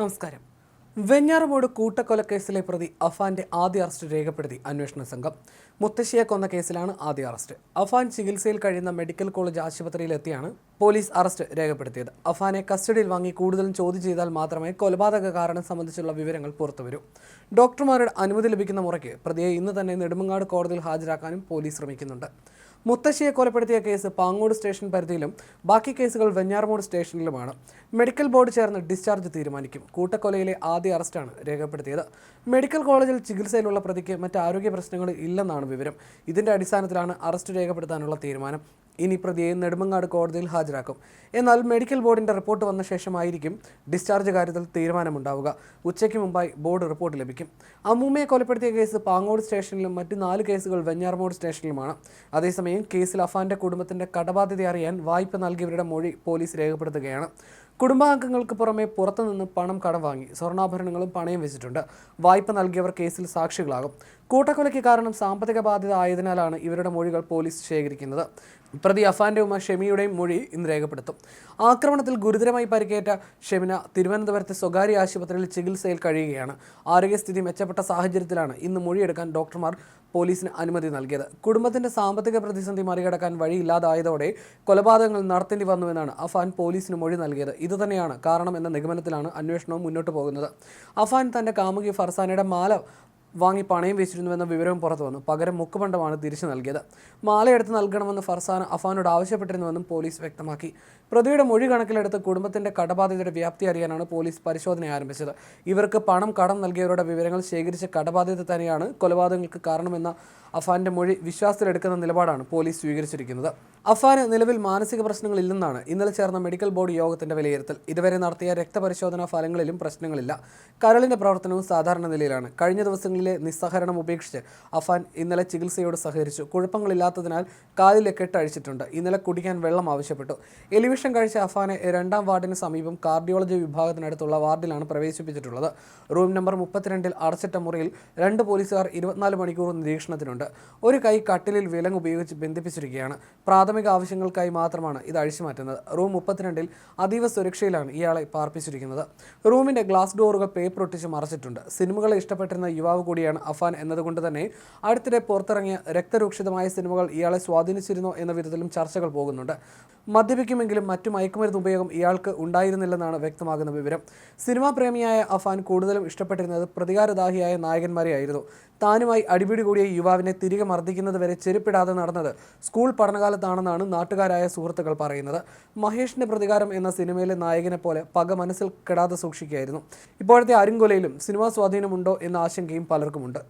നമസ്കാരം. വെഞ്ഞാറമൂട് കൂട്ടക്കൊലക്കേസിലെ പ്രതി അഫാന്റെ ആദ്യ അറസ്റ്റ് രേഖപ്പെടുത്തി അന്വേഷണ സംഘം. മുത്തശ്ശിയെ കൊന്ന കേസിലാണ് ആദ്യ അറസ്റ്റ്. അഫാൻ ചികിത്സയിൽ കഴിയുന്ന മെഡിക്കൽ കോളേജ് ആശുപത്രിയിലെത്തിയാണ് പോലീസ് അറസ്റ്റ് രേഖപ്പെടുത്തിയത്. അഫാനെ കസ്റ്റഡിയിൽ വാങ്ങി കൂടുതലും ചോദ്യം ചെയ്താൽ മാത്രമേ കൊലപാതക കാരണം സംബന്ധിച്ചുള്ള വിവരങ്ങൾ പുറത്തുവരൂ ഡോക്ടർമാരുടെ അനുമതി ലഭിക്കുന്ന മുറയ്ക്ക് പ്രതിയെ ഇന്ന് തന്നെ നെടുമങ്ങാട് കോടതിയിൽ ഹാജരാക്കാനും പോലീസ് ശ്രമിക്കുന്നുണ്ട്. മുത്തശ്ശിയെ കൊലപ്പെടുത്തിയ കേസ് പാങ്ങോട് സ്റ്റേഷൻ പരിധിയിലും ബാക്കി കേസുകൾ വെഞ്ഞാറമൂട് സ്റ്റേഷനിലുമാണ്. മെഡിക്കൽ ബോർഡ് ചേർന്ന് ഡിസ്ചാർജ് തീരുമാനിക്കും. കൂട്ടക്കൊലയിലെ ആദ്യ അറസ്റ്റാണ് രേഖപ്പെടുത്തിയത്. മെഡിക്കൽ കോളേജിൽ ചികിത്സയിലുള്ള പ്രതിക്ക് മറ്റ് ആരോഗ്യ പ്രശ്നങ്ങൾ ഇല്ലെന്നാണ് വിവരം. ഇതിന്റെ അടിസ്ഥാനത്തിലാണ് അറസ്റ്റ് രേഖപ്പെടുത്താനുള്ള തീരുമാനം. ഇനി പ്രതിയെ നെടുമങ്ങാട് കോടതിയിൽ ഹാജരാക്കും. എന്നാൽ മെഡിക്കൽ ബോർഡിന്റെ റിപ്പോർട്ട് വന്ന ശേഷമായിരിക്കും ഡിസ്ചാർജ് കാര്യത്തിൽ തീരുമാനമുണ്ടാവുക. ഉച്ചയ്ക്ക് മുമ്പായി ബോർഡ് റിപ്പോർട്ട് ലഭിക്കും. അമ്മൂമ്മയെ കൊലപ്പെടുത്തിയ കേസ് പാങ്ങോട് സ്റ്റേഷനിലും മറ്റ് നാല് കേസുകൾ വെഞ്ഞാർമോട് സ്റ്റേഷനിലുമാണ്. അതേസമയം കേസിൽ അഫാന്റെ കുടുംബത്തിന്റെ കടബാധ്യത അറിയാൻ വായ്പ നൽകിയവരുടെ മൊഴി പോലീസ് രേഖപ്പെടുത്തുകയാണ്. കുടുംബാംഗങ്ങൾക്ക് പുറമെ പുറത്തുനിന്ന് പണം കടം വാങ്ങി സ്വർണാഭരണങ്ങളും പണയം വെച്ചിട്ടുണ്ട്. വായ്പ നൽകിയവർ കേസിൽ സാക്ഷികളാകും. കൂട്ടക്കൊലയ്ക്ക് കാരണം സാമ്പത്തിക ബാധ്യത ആയതിനാലാണ് ഇവരുടെ മൊഴികൾ പോലീസ് ശേഖരിക്കുന്നത്. പ്രതി അഫാന്റെ ഉമ്മ ഷെമിയുടെയും മൊഴി ഇന്ന് രേഖപ്പെടുത്തും. ആക്രമണത്തിൽ ഗുരുതരമായി പരിക്കേറ്റ ഷെമിന തിരുവനന്തപുരത്തെ സ്വകാര്യ ആശുപത്രിയിൽ ചികിത്സയിൽ കഴിയുകയാണ്. ആരോഗ്യസ്ഥിതി മെച്ചപ്പെട്ട സാഹചര്യത്തിലാണ് ഇന്ന് മൊഴിയെടുക്കാൻ ഡോക്ടർമാർ പോലീസിന് അനുമതി നൽകിയത്. കുടുംബത്തിന്റെ സാമ്പത്തിക പ്രതിസന്ധി മറികടക്കാൻ വഴിയില്ലാതായതോടെ കൊലപാതകങ്ങൾ നടത്തേണ്ടി വന്നുവെന്നാണ് അഫാൻ പോലീസിന് മൊഴി നൽകിയത്. ഇതുതന്നെയാണ് കാരണം എന്ന നിഗമനത്തിലാണ് അന്വേഷണവും മുന്നോട്ട് പോകുന്നത്. അഫാൻ തന്റെ കാമുകി ഫർസാനയുടെ മാല വാങ്ങി പണയം വെച്ചിരുന്നുവെന്ന വിവരവും പുറത്തു വന്നു. പകരം മുക്കുപണ്ടമാണ് തിരിച്ചു നൽകിയത്. മാലയെടുത്ത് നൽകണമെന്ന് ഫർസാന അഫാനോട് ആവശ്യപ്പെട്ടിരുന്നുവെന്നും പോലീസ് വ്യക്തമാക്കി. പ്രതിയുടെ മൊഴി കണക്കിലെടുത്ത് കുടുംബത്തിന്റെ കടബാധ്യതയുടെ വ്യാപ്തി അറിയാനാണ് പോലീസ് പരിശോധന ആരംഭിച്ചത്. ഇവർക്ക് പണം കടം നൽകിയവരുടെ വിവരങ്ങൾ ശേഖരിച്ച കടബാധ്യത തന്നെയാണ് കൊലപാതകങ്ങൾക്ക് കാരണമെന്ന അഫാന്റെ മൊഴി വിശ്വാസത്തിലെടുക്കുന്ന നിലപാടാണ് പോലീസ് സ്വീകരിച്ചിരിക്കുന്നത്. അഫാന് നിലവിൽ മാനസിക പ്രശ്നങ്ങളില്ലെന്നാണ് ഇന്നലെ ചേർന്ന മെഡിക്കൽ ബോർഡ് യോഗത്തിന്റെ വിലയിരുത്തൽ. ഇതുവരെ നടത്തിയ രക്തപരിശോധനാ ഫലങ്ങളിലും പ്രശ്നങ്ങളില്ല. കരളിന്റെ പ്രവർത്തനവും സാധാരണ നിലയിലാണ്. കഴിഞ്ഞ ദിവസങ്ങളിലെ നിസ്സഹരണം ഉപേക്ഷിച്ച് അഫാൻ ഇന്നലെ ചികിത്സയോട് സഹകരിച്ചു. കുഴപ്പങ്ങളില്ലാത്തതിനാൽ കാലിലെ കെട്ടഴിച്ചിട്ടുണ്ട് ഇന്നലെ കുടിക്കാൻ വെള്ളം ആവശ്യപ്പെട്ടു. എലിവിഷൻ കഴിച്ച അഫാനെ രണ്ടാം വാർഡിന് സമീപം കാർഡിയോളജി വിഭാഗത്തിനടുത്തുള്ള വാർഡിലാണ് പ്രവേശിപ്പിച്ചിട്ടുള്ളത്. റൂം നമ്പർ മുപ്പത്തിരണ്ടിൽ അടച്ചിട്ട മുറിയിൽ രണ്ട് പോലീസുകാർ ഇരുപത്തിനാല് മണിക്കൂർ നിരീക്ഷണത്തിനുണ്ട്. ഒരു കൈ കട്ടിലിൽ വിലങ്ങ് ഉപയോഗിച്ച് ബന്ധിപ്പിച്ചിരിക്കുകയാണ്. പ്രാഥമിക ആവശ്യങ്ങൾക്കായി മാത്രമാണ് ഇത് അഴിച്ചു മാറ്റുന്നത് റൂം മുപ്പത്തിരണ്ടിൽ അതീവ സുരക്ഷയിലാണ് ഇയാളെ പാർപ്പിച്ചിരിക്കുന്നത്. റൂമിന്റെ ഗ്ലാസ് ഡോറുകൾ പേപ്പർ ഒട്ടിച്ച് മറച്ചിട്ടുണ്ട്. സിനിമകളെ ഇഷ്ടപ്പെട്ടിരുന്ന യുവാവ് കൂടിയാണ് അഫാൻ എന്നതുകൊണ്ട് തന്നെ അടുത്തിടെ പുറത്തിറങ്ങിയ രക്തരൂക്ഷിതമായ സിനിമകൾ ഇയാളെ സ്വാധീനിച്ചിരുന്നോ എന്ന വിധത്തിലും ചർച്ചകൾ പോകുന്നുണ്ട്. മദ്യപിക്കുമെങ്കിലും മറ്റു മയക്കുമരുന്ന് ഉപയോഗം ഇയാൾക്ക് ഉണ്ടായിരുന്നില്ലെന്നാണ് വ്യക്തമാകുന്ന വിവരം. സിനിമാ പ്രേമിയായ അഫാൻ കൂടുതലും ഇഷ്ടപ്പെട്ടിരുന്നത് പ്രതികാരദാഹിയായ നായകന്മാരെയായിരുന്നു. താനുമായി അടിപിടി കൂടിയ യുവാവിനെ തിരികെ മർദ്ദിക്കുന്നത് വരെ ചെരുപ്പിടാതെ നടന്നത് സ്കൂൾ പഠനകാലത്താണെന്നാണ് നാട്ടുകാരായ സുഹൃത്തുക്കൾ പറയുന്നത്. മഹേഷിന്റെ പ്രതികാരം എന്ന സിനിമയിലെ നായകനെ പോലെ പക മനസ്സിൽ കെടാതെ സൂക്ഷിക്കുകയായിരുന്നു. ഇപ്പോഴത്തെ അരുങ്കൊലയിലും സിനിമാ സ്വാധീനമുണ്ടോ എന്ന ആശങ്കയും പലർക്കുമുണ്ട്.